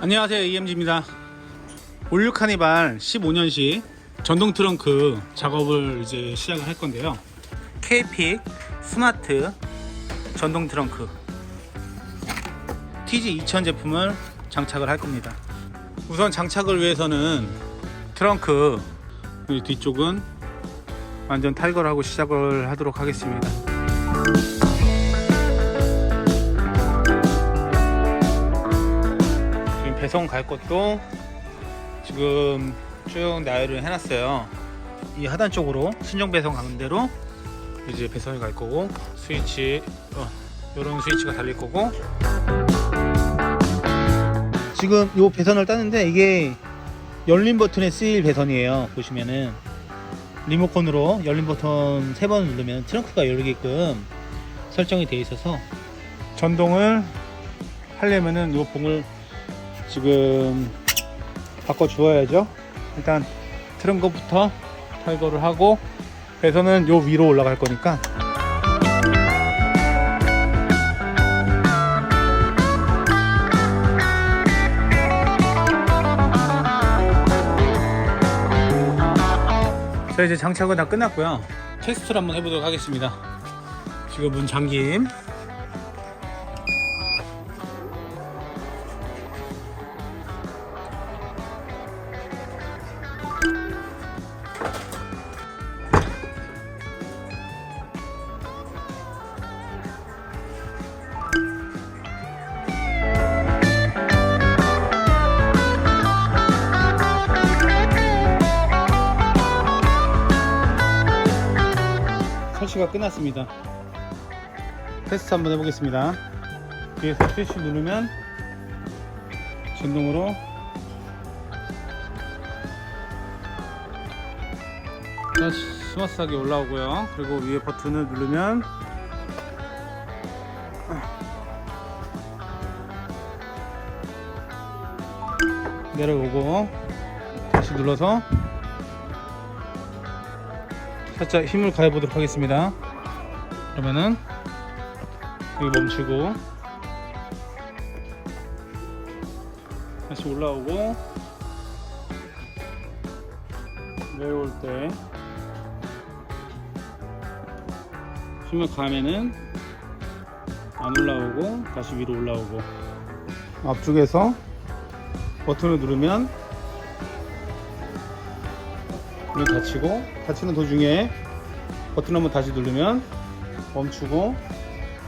안녕하세요 EMG입니다. 올류 카니발 15년식 전동 트렁크 작업을 이제 시작을 할 건데요. K픽 스마트 전동 트렁크. TG2000 제품을 장착을 할 겁니다. 우선 장착을 위해서는 트렁크 이 뒤쪽은 완전 탈거를 하고 시작을 하도록 하겠습니다 배송 갈 것도 지금 쭉 나열을 해놨어요. 이 하단 쪽으로 순정 배송 가는 대로 이제 배송이 갈 거고 스위치 어, 이런 스위치가 달릴 거고 지금 이 배선을 따는데 이게 열린 버튼에 쓰일 배선이에요. 보시면은 리모컨으로 열린 버튼 세번 누르면 트렁크가 열리게끔 설정이 되어 있어서 전동을 하려면은 이 봉을 지금 바꿔 주어야죠. 일단 트렁크부터 탈거를 하고 배선은 요 위로 올라갈 거니까 자 이제 장착은 다 끝났고요. 테스트를 한번 해보도록 하겠습니다. 지금 문 잠김 설치가 끝났습니다. 테스트 한번 해보겠습니다. 뒤에서 스위치 누르면 전동으로 자, 스마트하게 올라오고요. 그리고 위에 버튼을 누르면 내려오고 다시 눌러서 살짝 힘을 가해 보도록 하겠습니다. 그러면은 여기 멈추고 다시 올라오고 내려올 때 힘을 가하면은 안 올라오고 다시 위로 올라오고 앞쪽에서 버튼을 누르면 문이 닫히고 닫히는 도중에 버튼 한번 다시 누르면 멈추고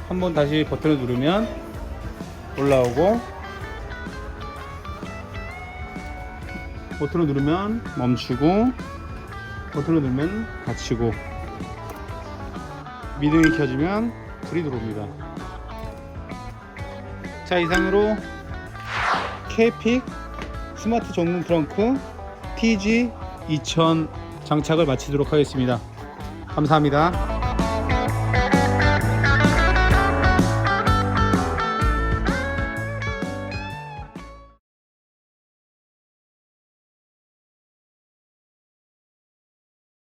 한번 다시 버튼을 누르면 올라오고 버튼을 누르면 멈추고 버튼을 누르면 닫히고 미등이 켜지면 불이 들어옵니다. 자 이상으로 K픽 스마트 전동 트렁크 TG 2000 장착을 마치도록 하겠습니다. 감사합니다.